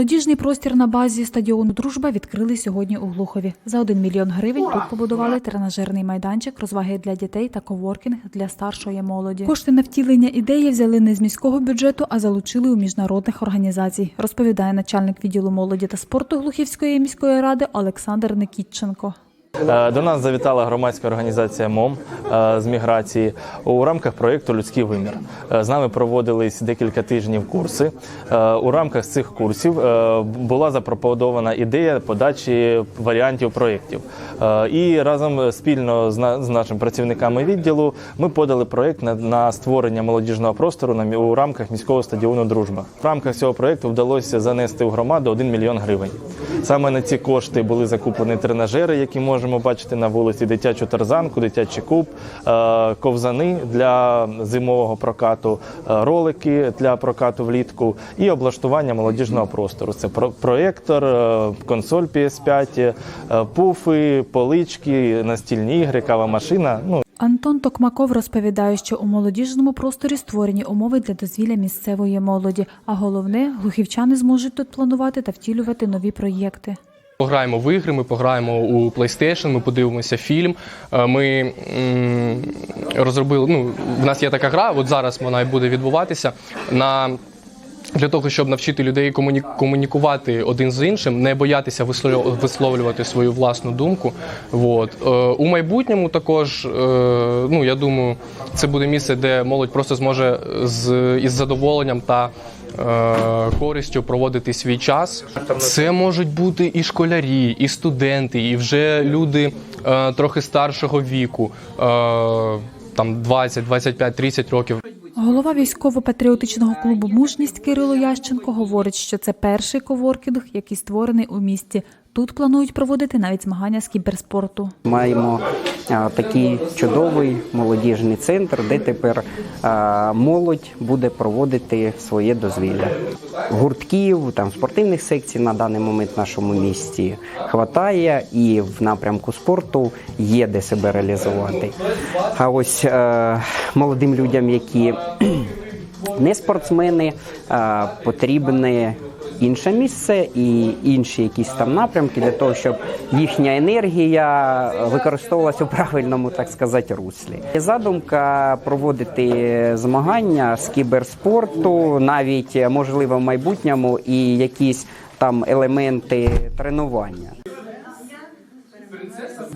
Молодіжний простір на базі стадіону Дружба відкрили сьогодні у Глухові. За 1 мільйон гривень тут побудували тренажерний майданчик, розваги для дітей та коворкінг для старшої молоді. Кошти на втілення ідеї взяли не з міського бюджету, а залучили у міжнародних організацій. Розповідає начальник відділу молоді та спорту Глухівської міської ради Олександр Никітченко. Е, До нас завітала громадська організація МОМ е, з міграції у рамках проєкту Людський вимір. Е, З нами проводились декілька тижнів курси. У рамках цих курсів була запропонована ідея подачі варіантів проєктів. І разом спільно з нашими працівниками відділу ми подали проєкт на- створення молодіжного простору у рамках міського стадіону Дружба. В рамках цього проєкту вдалося занести в громаду 1 мільйон гривень. Саме на ці кошти були закуплені тренажери, які можемо бачити на вулиці, дитячу тарзанку, дитячий куб, е, ковзани для зимового прокату, е, ролики для прокату влітку і облаштування молодіжного простору. Це про- проєктор, е, консоль PS5, е, пуфи, полички, настільні ігри, кава машина. Ну Антон Токмаков розповідає, що у молодіжному просторі створені умови для дозвілля місцевої молоді. А головне, глухівчани зможуть тут планувати та втілювати нові проєкти. Пограємо в ігри, ми пограємо у PlayStation, ми подивимося фільм. Е, Ми розробили. Ну, в нас є така гра, от зараз вона і буде відбуватися на. Для того, щоб навчити людей комуні- комунікувати один з іншим, не боятися висловлю- висловлювати свою власну думку. От. Е, у майбутньому також, е, ну я думаю, це буде місце, де молодь просто зможе з із задоволенням та е, користю проводити свій час. Це можуть бути і школярі, і студенти, і вже люди е, трохи старшого віку, е, там 20, 25, 30 років. Голова військово-патріотичного клубу Мужність Кирило Ященко говорить, що це перший коворкінг, який створений у місті. Тут планують проводити навіть змагання з кіберспорту. Маємо а, такий чудовий молодіжний центр, де тепер а, молодь буде проводити своє дозвілля. Гуртків, там спортивних секцій на даний момент в нашому місті хватає, і в напрямку спорту є де себе реалізувати. А ось е, молодим людям, які не спортсмени, потрібне інше місце і інші якісь там напрямки для того, щоб їхня енергія використовувалася у правильному, так сказати, руслі. Задумка проводити змагання з кіберспорту, навіть можливо в майбутньому, і якісь там елементи тренування. Принцеса